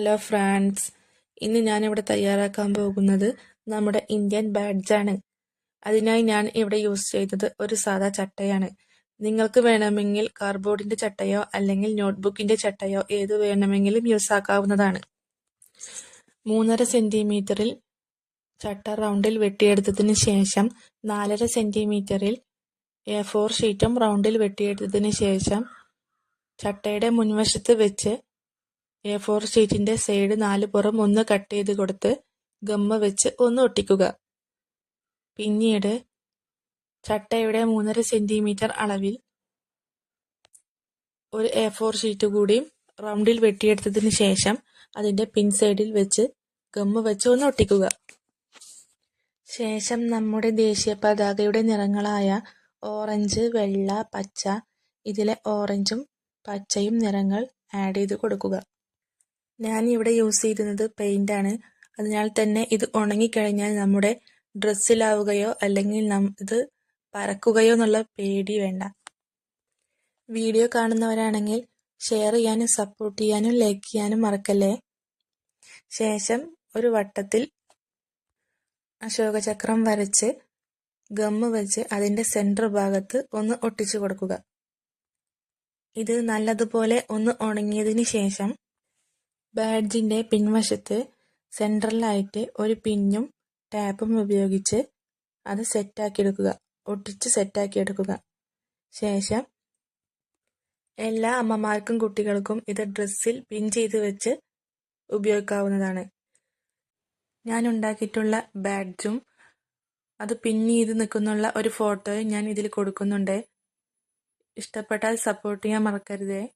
Hello friends ഇന്ന് ഞാനിവിടെ തയ്യാറാക്കാൻ പോകുന്നത് നമ്മുടെ ഇന്ത്യൻ ബാഡ്ജാണ് അതിനായി ഞാൻ ഇവിടെ യൂസ് ചെയ്തത് ഒരു സാധാ ചട്ടയാണ്. നിങ്ങൾക്ക് വേണമെങ്കിൽ കാർഡ്ബോർഡിന്റെ ചട്ടയോ അല്ലെങ്കിൽ നോട്ട്ബുക്കിന്റെ ചട്ടയോ ഏത് വേണമെങ്കിലും യൂസ് ആക്കാവുന്നതാണ്. മൂന്നര സെന്റിമീറ്ററിൽ ചട്ട റൗണ്ടിൽ വെട്ടിയെടുത്തതിന് ശേഷം നാലര സെന്റിമീറ്ററിൽ എ ഫോർ ഷീറ്റും റൗണ്ടിൽ വെട്ടിയെടുത്തതിന് ശേഷം ചട്ടയുടെ മുൻവശത്ത് വെച്ച് എ ഫോർ ഷീറ്റിന്റെ സൈഡ് നാലുപുറം ഒന്ന് കട്ട് ചെയ്ത് കൊടുത്ത് ഗമ്മ വെച്ച് ഒന്ന് ഒട്ടിക്കുക. പിന്നീട് ചട്ടയുടെ മൂന്നര സെന്റിമീറ്റർ അളവിൽ ഒരു എ ഫോർ ഷീറ്റ് കൂടി റൗണ്ടിൽ വെട്ടിയെടുത്തതിന് ശേഷം അതിന്റെ പിൻ സൈഡിൽ വെച്ച് ഗമ്മ വെച്ച് ഒന്ന് ഒട്ടിക്കുക. ശേഷം നമ്മുടെ ദേശീയ പതാകയുടെ നിറങ്ങളായ ഓറഞ്ച് വെള്ള പച്ച ഇതിലെ ഓറഞ്ചും പച്ചയും നിറങ്ങൾ ആഡ് ചെയ്ത് കൊടുക്കുക. ഞാൻ ഇവിടെ യൂസ് ചെയ്തിരുന്നത് പെയിന്റ് ആണ് അതിനാൽ തന്നെ ഇത് ഉണങ്ങിക്കഴിഞ്ഞാൽ നമ്മുടെ ഡ്രസ്സിലാവുകയോ അല്ലെങ്കിൽ ഇത് പറക്കുകയോ എന്നുള്ള പേടി വേണ്ട. വീഡിയോ കാണുന്നവരാണെങ്കിൽ ഷെയർ ചെയ്യാനും സപ്പോർട്ട് ചെയ്യാനും ലൈക്ക് ചെയ്യാനും മറക്കല്ലേ? ശേഷം ഒരു വട്ടത്തിൽ അശോകചക്രം വരച്ച് ഗമ്മ് വെച്ച് അതിന്റെ സെന്റർ ഭാഗത്ത് ഒന്ന് ഒട്ടിച്ചു കൊടുക്കുക. ഇത് നല്ലതുപോലെ ഒന്ന് ഉണങ്ങിയതിന് ശേഷം ബാഡ്ജിന്റെ പിൻവശത്ത് സെൻട്രലായിട്ട് ഒരു പിന്നും ടാപ്പും ഉപയോഗിച്ച് അത് സെറ്റാക്കിയെടുക്കുക. ഒട്ടിച്ച് സെറ്റാക്കിയെടുക്കുക. ശേഷം എല്ലാ അമ്മമാർക്കും കുട്ടികൾക്കും ഇത് ഡ്രസ്സിൽ പിൻ ചെയ്ത് വെച്ച് ഉപയോഗിക്കാവുന്നതാണ്. ഞാൻ ഉണ്ടാക്കിയിട്ടുള്ള ബാഡ്ജും അത് പിൻ ചെയ്ത് നിൽക്കുന്നുള്ള ഒരു ഫോട്ടോയും ഞാൻ ഇതിൽ കൊടുക്കുന്നുണ്ട്. ഇഷ്ടപ്പെട്ടാൽ സപ്പോർട്ട് ചെയ്യാൻ മറക്കരുതേ.